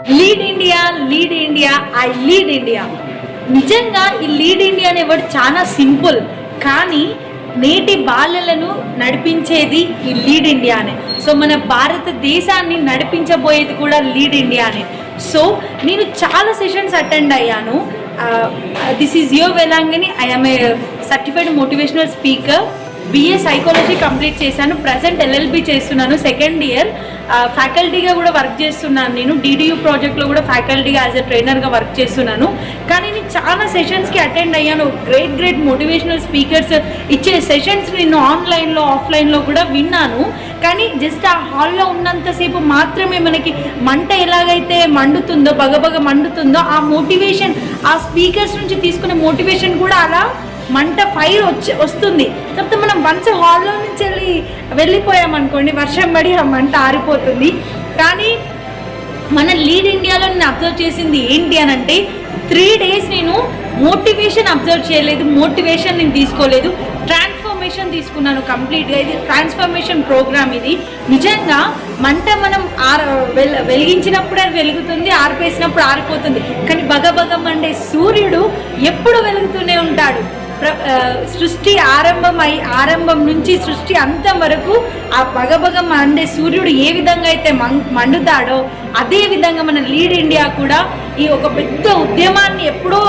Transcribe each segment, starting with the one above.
Lead India lead India I lead India నిజంగా ఈ lead India అనే వర్డ్ చాలా సింపుల్ కానీ నేటి బాలలను నడిపించేది ఈ లీడ్ ఇండియానే సో మన భారతదేశాన్ని నడిపించబోయేది కూడా లీడ్ ఇండియానే సో నేను చాలా సెషన్స్ అటెండ్ అయ్యాను. This is your Velangani I'm a certified motivational speaker BA psychology complete చేశాను. ప్రజెంట్ ఎల్ఎల్బి చేస్తున్నాను సెకండ్ ఇయర్ ఫ్యాకల్టీగా కూడా వర్క్ చేస్తున్నాను నేను. డీడీయూ ప్రాజెక్ట్లో కూడా ఫ్యాకల్టీగా యాజ్ ఎ ట్రైనర్గా వర్క్ చేస్తున్నాను. కానీ నేను చాలా సెషన్స్కి అటెండ్ అయ్యాను. గ్రేట్ గ్రేట్ మోటివేషనల్ స్పీకర్స్ ఇచ్చే సెషన్స్ నేను ఆన్లైన్లో ఆఫ్లైన్లో కూడా విన్నాను. కానీ జస్ట్ ఆ హాల్లో ఉన్నంతసేపు మాత్రమే మనకి మంట ఎలాగైతే మండుతుందో బగబగ మండుతుందో ఆ మోటివేషన్ ఆ స్పీకర్స్ నుంచి తీసుకునే మోటివేషన్ కూడా అలా మంట ఫైర్ వచ్చి వస్తుంది. కాకపోతే మనం వన్స్ హాల్లో నుంచి వెళ్ళి వెళ్ళిపోయామనుకోండి వర్షం పడి ఆ మంట ఆరిపోతుంది. కానీ మన లీడ్ ఇండియాలో నేను అబ్జర్వ్ చేసింది ఏంటి అని అంటే త్రీ డేస్ నేను మోటివేషన్ అబ్జర్వ్ చేయలేదు మోటివేషన్ నేను తీసుకోలేదు ట్రాన్స్ఫర్మేషన్ తీసుకున్నాను కంప్లీట్గా ఇది ట్రాన్స్ఫర్మేషన్ ప్రోగ్రామ్ ఇది. నిజంగా మంట మనం ఆర వెల్ వెలిగించినప్పుడు అది వెలుగుతుంది ఆరిపేసినప్పుడు ఆరిపోతుంది. కానీ బగబగం అంటే సూర్యుడు ఎప్పుడు వెలుగుతూనే ఉంటాడు. సృష్టి ఆరంభమై ఆరంభం నుంచి సృష్టి అంతం వరకు ఆ బగబగం అండే సూర్యుడు ఏ విధంగా అయితే మం మండుతాడో అదే విధంగా మన లీడ్ ఇండియా కూడా ఈ ఒక పెద్ద ఉద్యమాన్ని ఎప్పుడో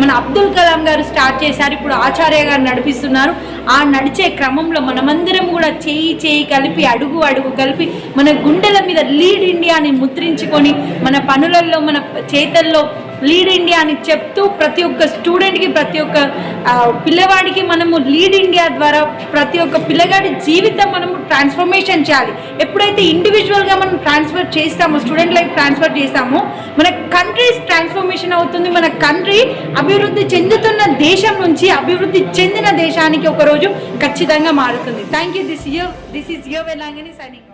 మన అబ్దుల్ కలాం గారు స్టార్ట్ చేశారు. ఇప్పుడు ఆచార్య గారు నడిపిస్తున్నారు. ఆ నడిచే క్రమంలో మనమందరం కూడా చేయి చేయి కలిపి అడుగు అడుగు కలిపి మన గుండెల మీద లీడ్ ఇండియాని ముద్రించుకొని మన పనులలో మన చేతల్లో లీడ్ ఇండియా అని చెప్తూ ప్రతి ఒక్క స్టూడెంట్కి ప్రతి ఒక్క పిల్లవాడికి మనము లీడ్ ఇండియా ద్వారా ప్రతి ఒక్క పిల్లగాడి జీవితం మనము ట్రాన్స్ఫర్మేషన్ చేయాలి. ఎప్పుడైతే ఇండివిజువల్గా మనం ట్రాన్స్ఫర్ చేస్తామో స్టూడెంట్ లైఫ్ ట్రాన్స్ఫర్ చేస్తామో మన కంట్రీస్ ట్రాన్స్ఫర్మేషన్ అవుతుంది. మన కంట్రీ అభివృద్ధి చెందుతున్న దేశం నుంచి అభివృద్ధి చెందిన దేశానికి ఒకరోజు ఖచ్చితంగా మారుతుంది. Thank you this year this is your Velangani signing